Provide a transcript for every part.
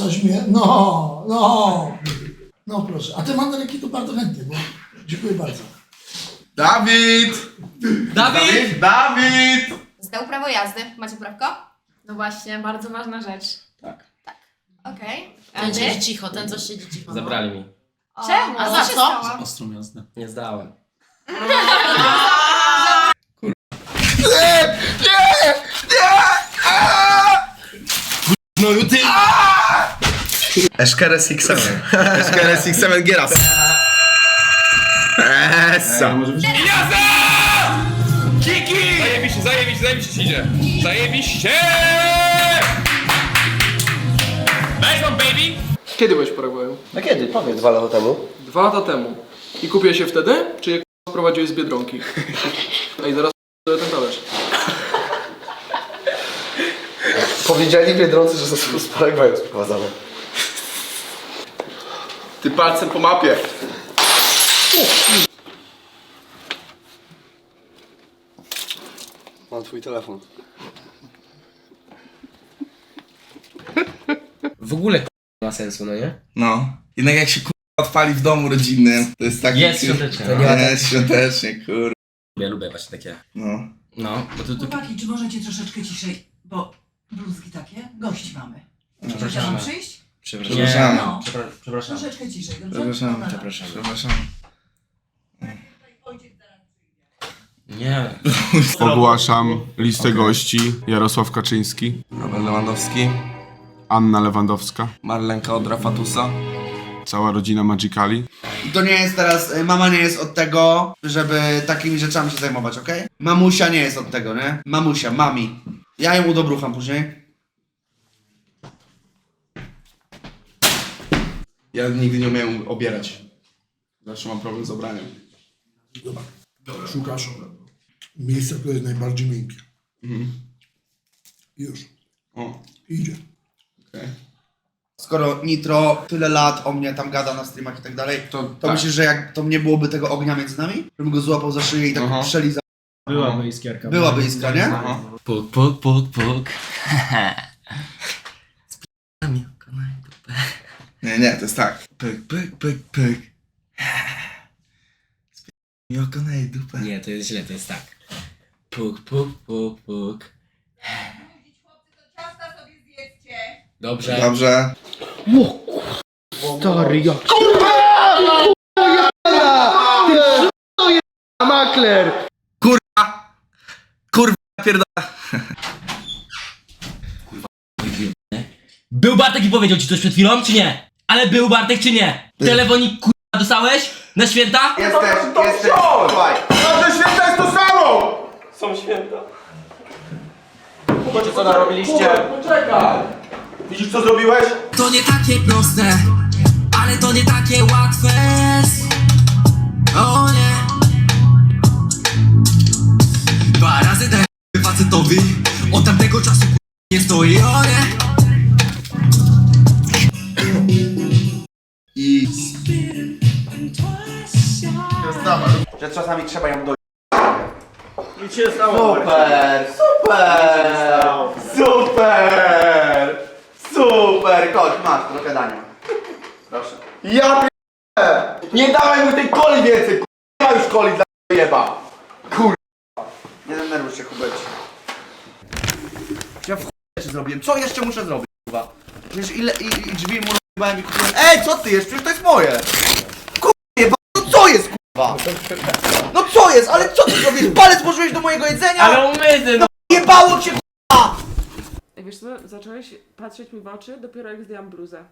coś mnie. No, no. No proszę. A te mandarynki to bardzo chętnie, bo dziękuję bardzo. Dawid! Dawid! Dawid! Zdał prawo jazdy. Macie prawko? No właśnie, bardzo ważna rzecz. Tak. Okej. Ten ty? siedzi cicho, ten co siedzi cicho. no. Zabrali mi. Czemu? A za się co? stało? Ostrą jazdę. Nie zdałem. No ty! Eszkere Sixeven. Eszkere Sixeven Gieras. Essa. może być... Kiki! Zajebiście, zajebiście, zajebiście się idzie. Zajebiście! Nice one, baby! Kiedy byłeś w Paragwaju? No kiedy? Powiedz dwa lata temu. Dwa lata temu. I kupiłeś się wtedy? Czy je k***a, sprowadziłeś z Biedronki? Ej, zaraz ten talerz. Powiedzieli Biedroncy, że są z Paragwaju sprowadzane. Ty palcem po mapie. Mam twój telefon. W ogóle k- ma sensu, no nie? No. Jednak jak się kurwa odpali w domu rodzinnym, to jest taki... Jest świątecznie, no. nie jest świątecznie, kur... Ja lubię właśnie takie. No. No, bo to, to Chłopaki, czy możecie troszeczkę ciszej, bo bluzki takie, gości mamy. Czy Przepraszamy. mam przyjść? Przepraszam. Przepraszamy. No. Przepra- przepraszam. Troszeczkę ciszej, dobrze? Przepraszam, Dobra. przepraszam. Przepraszam. Nie. Ogłaszam listę gości. Jarosław Kaczyński, Robert Lewandowski, Anna Lewandowska, Marlenka od Rafatusa. cała rodzina Magicali. I to nie jest teraz, y, mama nie jest od tego, żeby takimi rzeczami się zajmować, okej? Mamusia nie jest od tego, nie? Mamusia, mami. Ja ją udobrucham później. Ja nigdy nie umiałem obierać. Zawsze mam problem z obraniem. Dobra. Szukasz miejsca, które jest najbardziej miękkie. Już. O, Idzie. okej. Skoro Nitro tyle lat o mnie tam gada na streamach i tak dalej, To, to tak. myślisz, że jak to nie byłoby tego ognia między nami? Żebym go złapał za szyję i tak Aha. przelizał? Byłaby iskierka. Byłaby iskra, nie? Aha. Puk, puk, puk, puk. Spijamy oko na dupę. Nie, nie, to jest tak. Pyk, pyk, pyk, pyk. Spij oko na jej dupę. Nie, to jest źle, to jest tak. Puk, puk, puk, puk. Dobrze. Dobrze. Stary, jak... Makler! Kurwa, pierdolę. Był Bartek i powiedział ci coś przed chwilą, czy nie? Ale był Bartek, czy nie? Telefonik k***a dostałeś? Na święta? Jesteś, jesteś, słuchaj. Każde święta jest to samo! Wiecie co narobiliście? Widzisz co zrobiłeś? To nie takie proste, ale to nie takie łatwe. O nie. Dwa razy dałem facetowi, od tamtego czasu k***, nie stoi, o nie. Że czasami trzeba ją do... Nic się stało. Super, super, super, super, chodź, masz trochę dania. Proszę. Ja p***e! Nie dawaj mu tej coli więcej, k***. Ja już coli dla jeba. Kur... Nie denerwuj się, Hubert. Ja w rzeczy zrobiłem, co jeszcze muszę zrobić, kurwa? Przecież ile i, i drzwi mu rozjebałem i kupiłem... Ej, co ty jest? Przecież to jest moje! No co jest? No? Ale co ty zrobisz? Palec włożyłeś do mojego jedzenia? Ale umyty, no! Jebało cię, kurwa! Wiesz co, zacząłeś patrzeć mi w oczy dopiero jak zdjęłam bluzę.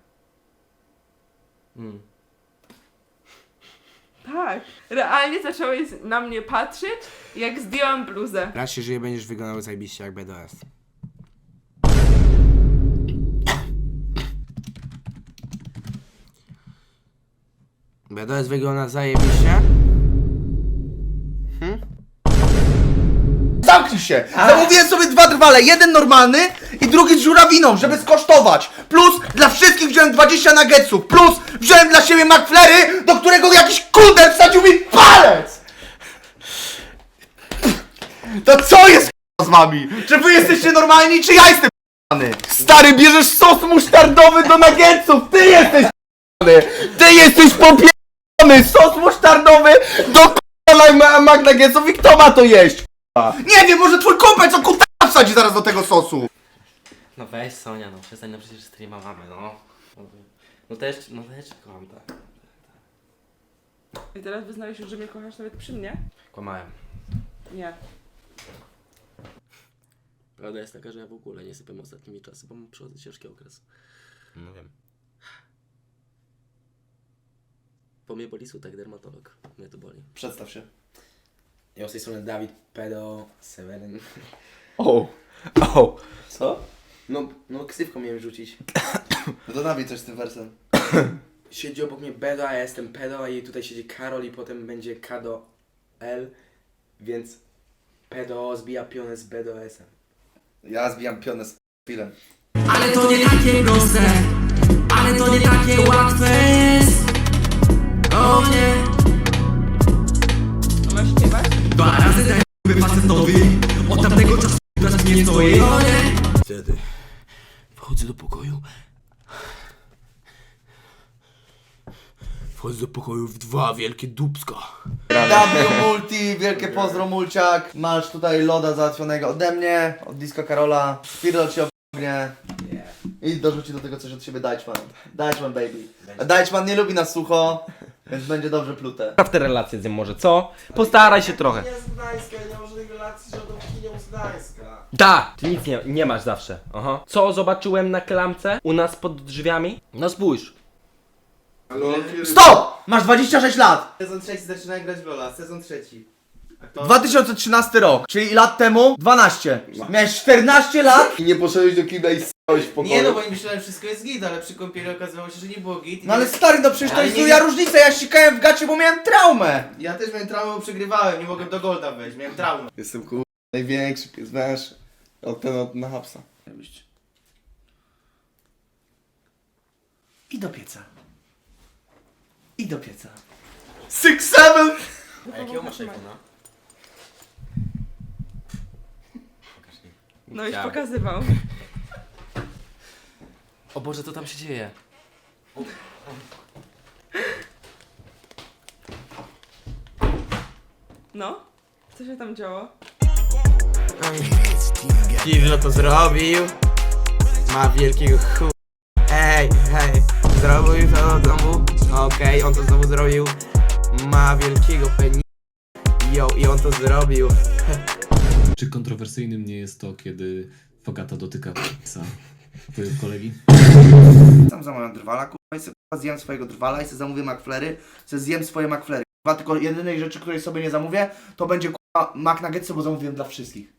Mm. Tak, realnie zacząłeś na mnie patrzeć, jak zdjęłam bluzę. Raz się żyje, będziesz wyglądał zajebiście jak BDS. BDS wygląda zajebiście. Zamknij się! Zamówiłem sobie dwa drwale, jeden normalny i drugi z żurawiną, żeby skosztować. Plus dla wszystkich wziąłem 20 nuggetsów. Plus wziąłem dla siebie McFlurry, do którego jakiś kunder wsadził mi palec! To co jest k***a, z wami? Czy wy jesteście normalni, czy ja jestem Stary, bierzesz sos musztardowy do nuggetsów! Ty jesteś p***ny! Ty jesteś popierdolony! Sos musztardowy do k***a McNuggetsów i kto ma to jeść? Nie wiem, może twój kumpel co kuta wsadzi zaraz do tego sosu! No weź Sonia, no przestań, no przecież streama mamy, no. No też, no też kocham, tak. I teraz wyznałeś już, że mnie kochasz nawet przy mnie? Kłamałem. Nie. Prawda jest taka, że ja w ogóle nie sypiam ostatnimi czasy, bo przychodzę ciężki okres. No wiem. Po mnie boli sutek, dermatolog. Mnie to boli. Przedstaw się. Ja z tej strony Dawid, pedo, Seweryn. O! O! Co? No, no ksywką miałem rzucić. No to nabij coś z tym wersem. Siedzi obok mnie Bedo, a ja jestem pedo, i tutaj siedzi Karol i potem będzie Kado L, więc pedo zbija pionę z Bedo S-em. Ja zbijam pionę z filem. Ale to nie takie proste Ale to nie takie łatwe jest O nie facetowi Od tamtego czasu teraz nie stoi Wtedy wchodzę do pokoju. Wchodzę do pokoju w dwa wielkie dupska. W Multi, wielkie pozdro Mulciak. Masz tutaj loda załatwionego ode mnie, od Disco Karola. Spirdol ci obgnie. I dorzuci do tego coś od siebie Deichmann. Deichmann baby. A Deichmann nie lubi nas sucho, więc będzie dobrze plute. Spraw te relacje z nim może, co? Postaraj się trochę. Z Gdańska. Da! Ty nic nie, nie masz zawsze. Aha. Co zobaczyłem na klamce u nas pod drzwiami? No spójrz. Stop! Masz 26 lat! Sezon trzeci zaczyna grać w Lola, sezon trzeci. 2013 rok, czyli lat temu 12. Miałeś 14 lat? I nie poszedłeś do kibla i stałeś w pokoju. Nie no, bo ja myślałem, że wszystko jest git, ale przy kąpieli okazało się, że nie było git. i No ale nie- stary, no przecież to Ale jest nie- zuja różnica, ja sikałem w gacie, bo miałem traumę! Ja też miałem traumę, bo przegrywałem, nie mogłem do golda wejść, miałem traumę. Jestem kur... największy pies węż. Od ten od na hapsa. I do pieca. I do pieca. Six, seven! A jakiego masz iPhone'a? No już Chciałem. pokazywał. O Boże, co tam się dzieje? No? Co się tam działo? Kiwlo to zrobił. Ma wielkiego chu... Ej, hej. Zrobił to domu. Okej, on to znowu zrobił. Ma wielkiego peni... Jo, i on to zrobił. Czy kontrowersyjnym nie jest to, kiedy Fogata dotyka psa twojego kolegi? Sam zamawiam drwala, kurwa, i kurwa, zjem swojego drwala i sobie zamówię McFlary, sobie zjem swoje McFlary. Kurwa, tylko jedynej rzeczy, której sobie nie zamówię, to będzie kurwa McNuggetsy, bo zamówiłem dla wszystkich.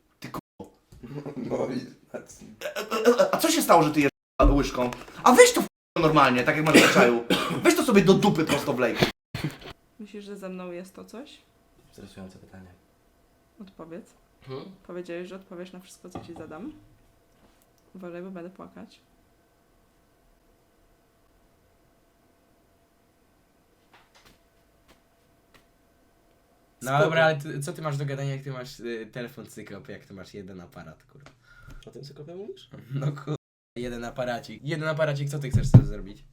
No i... A co się stało, że ty jesz łyżką? A weź to normalnie, tak jak masz w czaju. Weź to sobie do dupy prosto wlej. Myślisz, że ze mną jest to coś? Stresujące pytanie. Odpowiedz. Hmm? Powiedziałeś, że odpowiesz na wszystko, co ci zadam. Uważaj, bo będę płakać. No dobra, ale ty, co ty masz do gadania, jak ty masz y, telefon cyklop, jak ty masz jeden aparat, kurwa. O tym cyklopie mówisz? No kurwa, jeden aparacik. Jeden aparacik, co ty chcesz sobie zrobić?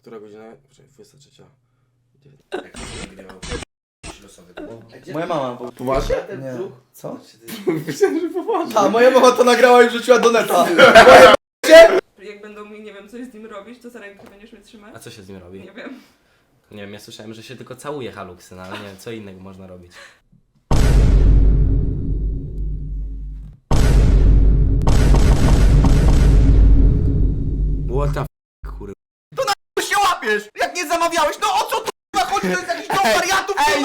Która godzina? Poczekaj, 23. Moja mama. Bo... Poważnie? Nie. Co? Myślałem, że poważnie. A moja mama to nagrała i wrzuciła do neta. Jak będą mi, nie wiem, coś z nim robić, to za rękę będziesz mnie trzymać? A co się z nim robi? Nie wiem. Nie wiem, ja słyszałem, że się tylko całuje haluksy, no ale nie wiem, co innego można robić. What the f***, kurwa. Tu się łapiesz! Jak nie zamawiałeś, no o co tu kurwa chodzi? To jest jakiś dom wariatów, Ej!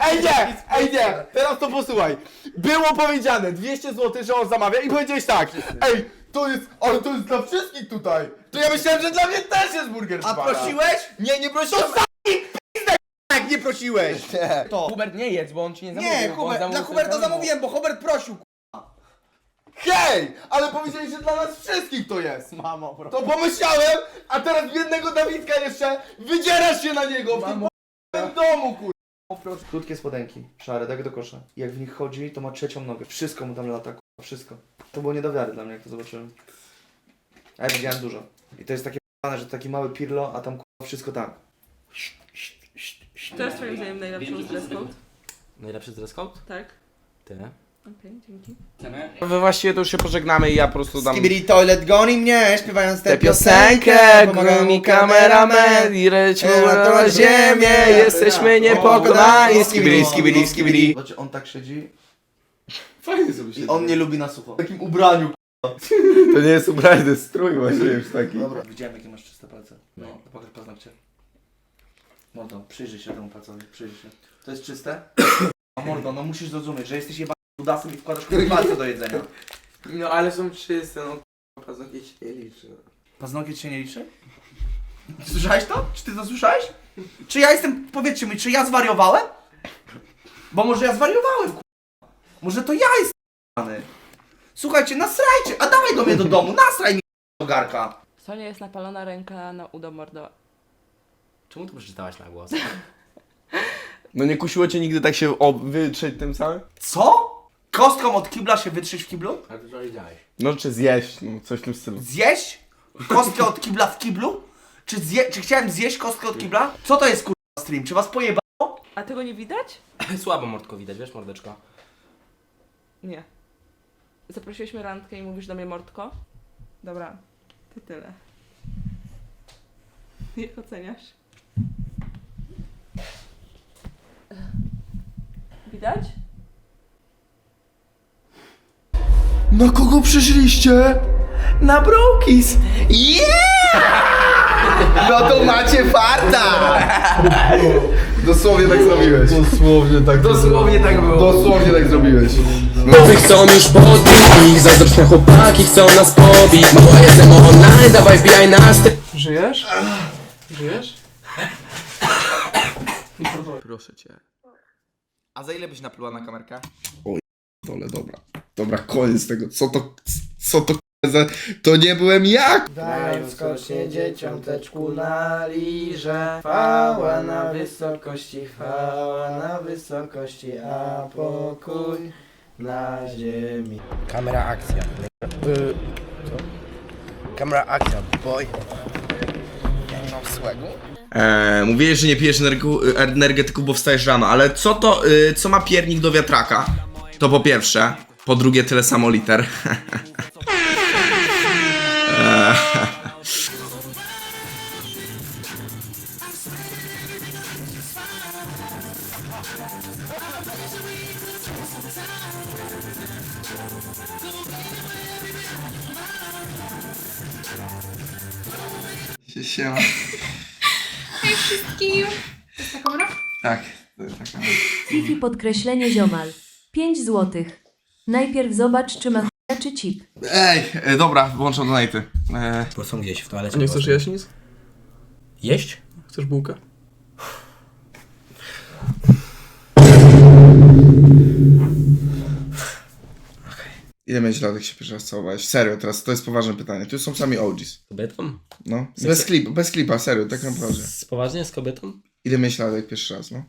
Ej nie, ej nie, teraz to posłuchaj. Było powiedziane 200 zł, że on zamawia i powiedziałeś tak. Ej, to jest, ale to jest dla wszystkich tutaj. To ja myślałem, że dla mnie też jest burger A prosiłeś? Nie, nie prosiłem. Jak nie prosiłeś? Nie. To. Hubert nie jedz, bo on ci nie zamówił. Nie, bo on Hubert, zamówił dla Huberta samemu. zamówiłem, bo Hubert prosił, Hej, ale powiedziałeś, że dla nas wszystkich to jest. Mamo, bro. To pomyślałem, a teraz jednego Dawidka jeszcze wydzierasz się na niego w tym domu, kur... Krótkie spodenki, szare, tak do kosza. Jak w nich chodzi, to ma trzecią nogę. Wszystko mu tam lata, kurwa, wszystko. To było nie do wiary dla mnie, jak to zobaczyłem. A ja widziałem dużo. I to jest takie p***ane, że to taki mały pirlo, a tam k***a wszystko tak. To jest twoim zdaniem najlepszy dress code? Najlepszy dress code? Tak. Ty. Okej, dzięki. Wy właściwie to już się pożegnamy i ja po prostu dam... Skibidi Toilet goni mnie, śpiewając tę Tę piosenkę, pomagał mi kameraman i lecimy na ziemię, jesteśmy niepokonani. Skibidi, skibidi, skibidi. Zobaczcie, on tak siedzi Fajnie sobie się i on nie lubi na sucho. W takim ubraniu. To nie jest ubranie, to jest strój właśnie już taki. Dobra. Widziałem jakie masz czyste palce. No, pokaż paznokcie. Mordo, przyjrzyj się temu palcowi, przyjrzyj się. To jest czyste? A mordo, no musisz zrozumieć, że jesteś jebanym dudasem i wkładasz kurwa palce do jedzenia. No ale są czyste, no paznokcie się nie liczy. Paznokieć się nie liczy? Słyszałeś to? Czy ty to słyszałeś? Czy ja jestem, powiedzcie mi, czy ja zwariowałem? Bo może ja zwariowałem, k***a. Może to ja jestem k***any. Słuchajcie, nasrajcie, a dawaj do mnie do domu, nasraj mi do garka. Sonia jest napalona ręka na udo mordo. Czemu to przeczytałaś na głos? No nie kusiło cię nigdy tak się o, wytrzeć tym samym? Co? Kostką od kibla się wytrzeć w kiblu? Ale to co wiedziałeś? No czy zjeść, no coś w tym stylu. Zjeść? Kostkę od kibla w kiblu? Czy, zje, czy chciałem zjeść kostkę od kibla? Co to jest kurwa stream? Czy was pojeba? A tego nie widać? Słabo mordko widać, wiesz mordeczko? Nie. Zaprosiłyśmy randkę i mówisz do mnie mordko? Dobra, to tyle. Jak oceniasz? Widać? Na kogo przyszliście? Na Brokis! Yeah! No to macie farta! Dosłownie tak zrobiłeś. Dosłownie tak Dosłownie tak było. Dosłownie tak zrobiłeś. Nowy chcą już podbić Zazdroczne chłopaki chcą nas pobić Mała jestem online, dawaj wbijaj nas ty Żyjesz? Żyjesz? Proszę cię. A za ile byś napluła na kamerkę? Oj, dole, dobra. Dobra, koniec tego. Co to, co to za... To nie byłem ja! Dają skocznie dzieciom teczku na liże Chwała na wysokości, chwała na wysokości A pokój na ziemi Kamera akcja y, co? Kamera akcja, boy Swego? Eee, mówiłeś, że nie pijesz energetyków, bo wstajesz rano, ale co to, y, co ma piernik do wiatraka? To po pierwsze. Po drugie, tyle samo liter. Eee. podkreślenie ziomal. 5 złotych. Najpierw zobacz, czy ma chuja, czy cip. Ej, e, dobra, włączam donaty. E, Bo są gdzieś w toalecie A nie chcesz jeść nic? Jeść? Chcesz bułkę? ile miałeś lat, jak się pierwszy raz całowałeś? Serio, teraz to jest poważne pytanie. Tu są sami OGs. Kobietą? No, bez klipa, bez klipa, serio, tak naprawdę. Z, poważnie z kobietą? Ile miałeś lat, jak pierwszy raz, no?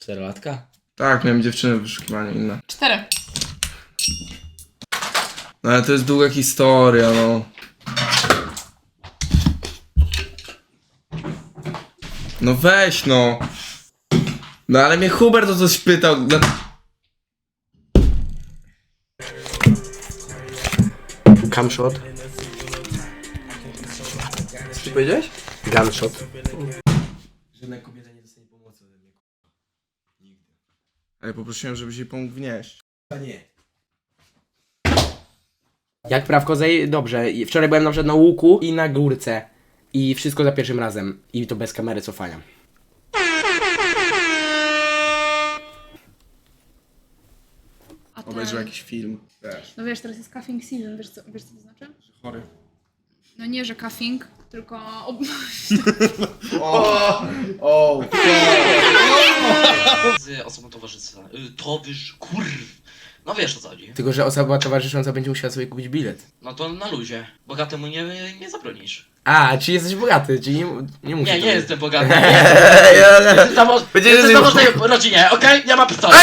Czterolatka? Tak, miałem dziewczynę w wyszukiwaniu, inne. Cztery. No ale to jest długa historia, no. No weź, no. No ale mnie Hubert o coś pytał. No. Camshot? Co powiedziałeś? Gunshot? Żadna kobieta nie dostanie pomocy ode mnie, Nigdy. Ale poprosiłem, żebyś jej pomógł wnieść. A nie. Jak prawko zaj... Dobrze, i wczoraj byłem na przykład na łuku i na górce. I wszystko za pierwszym razem. I to bez kamery cofania. A Obejrzał jakiś film. Wiesz, No wiesz, teraz jest cuffing season, wiesz co, wiesz co to znaczy? chory. No nie, że cuffing, tylko... Ob... O! O! Z osobą towarzystwa To wiesz, kurw. No wiesz o co chodzi. Tylko, że osoba towarzysząca będzie musiała sobie kupić bilet. No to na luzie. Bogatemu nie, nie zabronisz. A, czy jesteś bogaty, czyli nie, nie muszę. Nie, nie jestem bogaty. Ja- Jestem Będzie, Jestem że- samotnej rodzinie, okej? Ja mam pistolet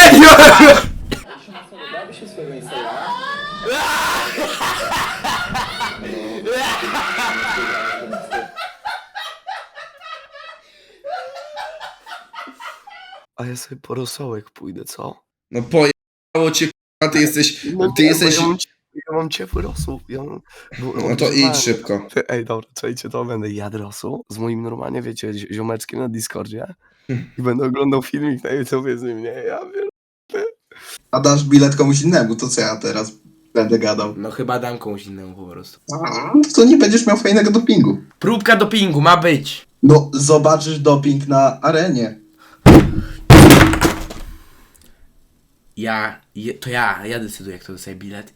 ja sobie po rosołek pójdę, co? No pojechało cię, a ty jesteś, No ty nie, jesteś... Ja mam, ja mam ciepły rosół. Ja mam, bo, No to idź szybko. Ty, Ej, dobra, czekajcie, to będę jadł rosół z moim normalnie, wiecie, zi- ziomeczkiem na Discordzie i będę oglądał filmik na YouTube z nim, nie? Ja wiem. A dasz bilet komuś innemu, to co ja teraz będę gadał? No chyba dam komuś innemu po prostu. To nie będziesz miał fajnego dopingu. Próbka dopingu ma być. No, zobaczysz doping na arenie. Ja, je, to ja, ja decyduję kto dostaje bilet.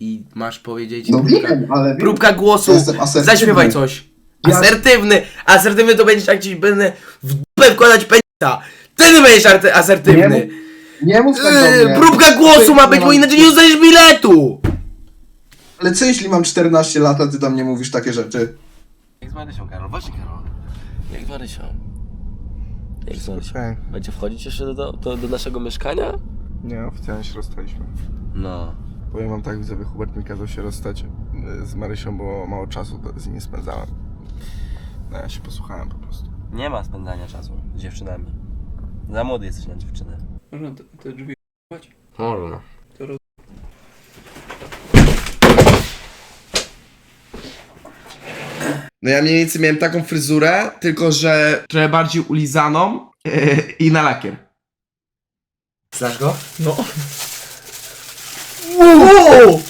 I masz powiedzieć... No próbka, wiem, ale wiem. próbka głosu, Jestem asertywny. zaśpiewaj coś. Ja- Asertywny, asertywny to będziesz jak ci będę w dupę wkładać penisa. Ty nie będziesz arte- asertywny. Nie mów tak do Yy, mnie. próbka głosu ma być, bo inaczej nie dostaniesz biletu. Ale co jeśli mam 14 lat, a ty do mnie mówisz takie rzeczy? Jak z Marysią, Karol? Właśnie, Karol. Jak z Marysią? Jak z Marysią? Będzie wchodzić jeszcze do, do, do naszego mieszkania? Nie, oficjalnie się rozstaliśmy. No. Powiem wam tak, widzowie, Hubert mi kazał się rozstać y, z Marysią, bo mało czasu to- z nim spędzałem. No ja się posłuchałem po prostu. Nie ma spędzania czasu z dziewczynami. Za młody jesteś na dziewczynę. Można te, te drzwi Można. No ja mniej więcej miałem taką fryzurę, tylko że trochę bardziej ulizaną yy, i na lakier. Znasz go? No. Wow!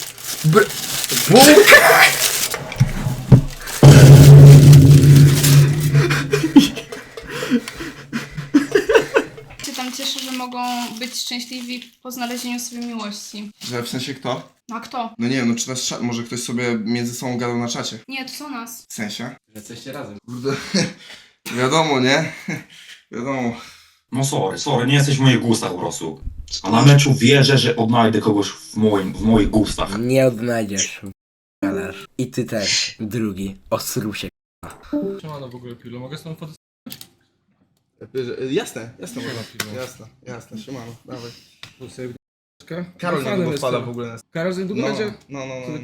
Br- Się tam cieszę, że mogą być szczęśliwi po znalezieniu sobie miłości. Że w sensie kto? No a kto? No nie wiem, no czy nas cza- może ktoś sobie między sobą gadał na czacie. Nie, to są nas. W sensie? Jesteście razem. Kurde, wiadomo, nie? wiadomo. No sorry, sorry, nie jesteś w moich gustach po prostu. A na meczu wierzę, że odnajdę kogoś w, moim, w moich gustach. Nie odnajdziesz. Gadasz. I ty też, drugi. Osrusie. Siemano w ogóle Pilu, mogę z tą fotę Jasne, jasne, Siema, jasne, jasne, siemano, dawaj. Karol Fanem nie jestem. w ogóle na Karol, że długo no, będzie? no, no, no.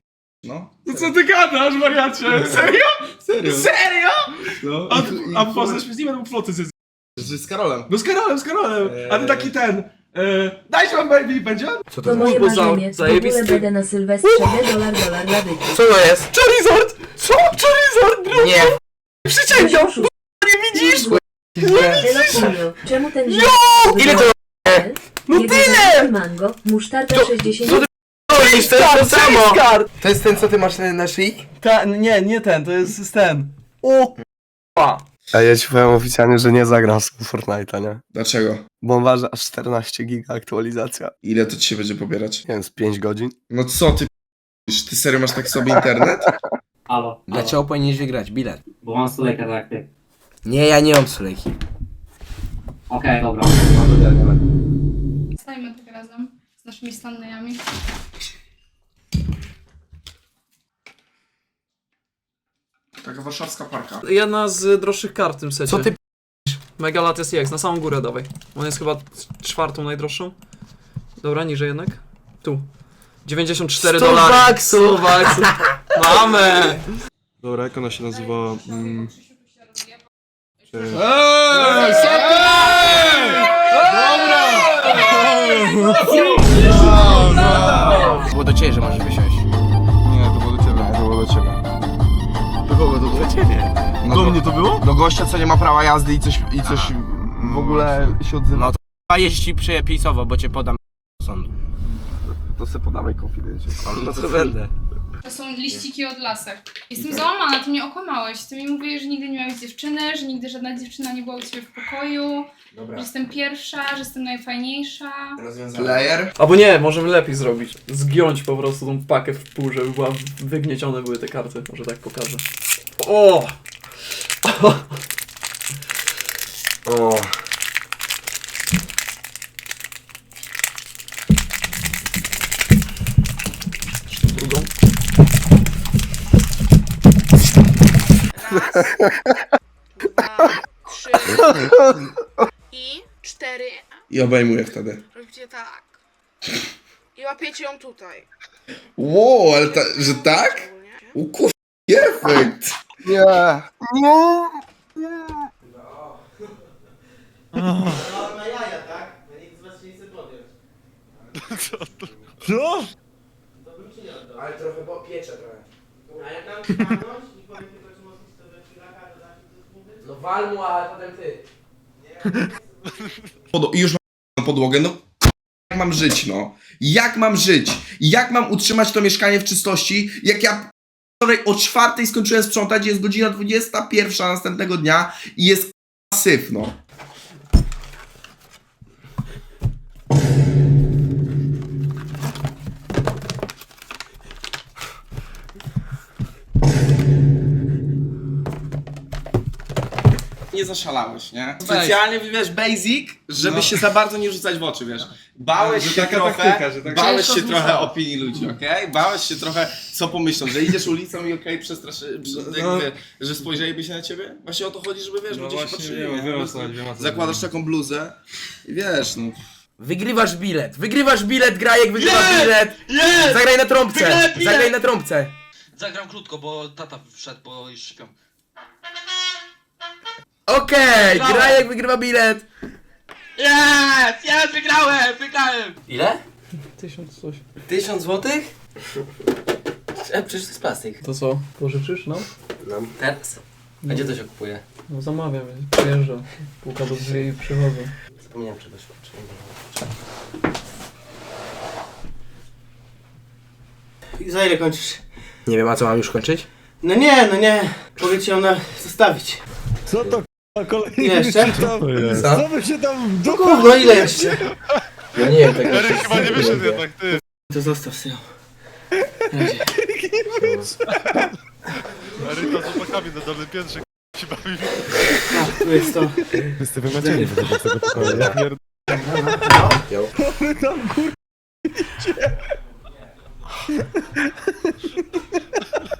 No? No co ty gadasz, wariacie? Serio? Serio? Serio? No, A, a poznasz mnie z nim, albo foty ze Że z Karolem. No z Karolem, z Karolem! A ty taki ten... E, dajcie wam baby, będzie? Co To moje marzenie. W ogóle będę na Sylwestrze dolar dolar dla byku. Co to jest? Charizard! Co? Charizard! Nie. Przyciągnął! Nie widzisz? Elokunio, czemu ten ziom... Ile to No tyle! Mango, musztarda 60... robisz? To jest to samo! To jest ten, co ty masz na, na szyi? Ta, nie, nie ten, to jest ten. O A ja ci powiem oficjalnie, że nie zagram z Fortnite'a, nie? Dlaczego? Bo on waży aż 14 giga aktualizacja. Ile to ci się będzie pobierać? Nie wiem, z 5 godzin. No co ty p***isz? Ty serio masz tak sobie internet? Halo, Dlaczego powinieneś wygrać bilet? bo mam sulejkę tak jak ty. Nie, ja nie mam sulejki. Okej, dobra. Stajmy tak razem z naszymi Stanleyami. Taka warszawska parka. Jedna z droższych kart w tym secie. Co ty Megalates X, na samą górę dawaj. On jest chyba czwartą najdroższą. Dobra, niżej jednak. Tu. 94 100 dolary. baksów. 100 baksów. Mamy! Dobra, jak ona się nazywa? Mm, Było do ciebie, że możesz wysiąść. nie, to było do ciebie. To było do ciebie. Ciebie. No do mnie to było? Do gościa, co nie ma prawa jazdy i coś, i coś W ogóle się odzywa. No to a jeździ przepisowo, bo cię podam do sądu. To se podawaj konfidencie. No to będę. To są liściki od lasek. Jestem załamana, ty mnie okłamałeś. Ty mi mówiłeś, że nigdy nie miałeś dziewczyny, że nigdy żadna dziewczyna nie była u ciebie w pokoju, że jestem pierwsza, że jestem najfajniejsza. Player? Albo nie, możemy lepiej zrobić. Zgiąć po prostu tą pakę w pół, żeby była wygniecione były te karty. Może tak pokażę. O! O. Drugą. Trzy i cztery. I obejmuję wtedy. Robicie tak. I łapiecie ją tutaj. Wow, ale ta, że tak? U kur... efekt! Nie. Na jaja, tak? Co? Ale trochę, bo piecze trochę. A jak nam stanąć i powiem tylko, czy możesz to wentylaka dodać No wal mu, ale potem ty. Pod- już mam podłogę, no jak mam żyć, no? Jak mam żyć? Jak mam utrzymać to mieszkanie w czystości, jak ja wczoraj o czwartej skończyłem sprzątać, jest godzina 21 następnego dnia i jest syf. Nie zaszalałeś, nie? Specjalnie wybierz basic, żeby No. się za bardzo nie rzucać w oczy, wiesz. Bałeś Że się taka trochę, taktyka, że tak- bałeś Ciężko się trochę opinii ludzi, okej? Bałeś się trochę, co pomyślą, że idziesz ulicą i okej, przestraszy, prze, No. jakby, że spojrzeliby się na ciebie? Właśnie o to chodzi, żeby wiesz, No ludzie się właśnie, patrzyli, wiem, nie? wiem, o Po co prostu chodzi, wiem, o co Zakładasz chodzi. taką bluzę i wiesz, no. Wygrywasz bilet, wygrywasz bilet, Grajek wygrywa bilet! Jest! Zagraj na trąbce! Wygrałem bilet! Zagraj na trąbce! Zagram krótko, bo tata wszedł, bo już śpią. Okej, Wygrałem! Grajek wygrywa bilet! Jest! Jest! Wygrałem! Wygrałem! Ile? Tysiąc coś. Tysiąc złotych? E, przecież to jest plastik. To co, pożyczysz nam? No, teraz? A gdzie to się kupuje? No zamawiam, przyjeżdża. Puka do drzwi i przychodzą. Zapomniałem czegoś. I za ile kończysz? Nie wiem, a co mam już kończyć? No nie, no nie. Powiedz ją na zostawić. Co to Kolejny Jeszcze? się tam, Za? co się tam No ile jeszcze? Ja nie wiem tego. Eryk chyba nie wyszedł jednak, ty. To zostaw synu. Na. Eryk to z chłopakami na dolnym piętrze się bawi. Tu jest to. Wszyscy wymacieli z tego pokoju. Ja pierd... Wy tam kur...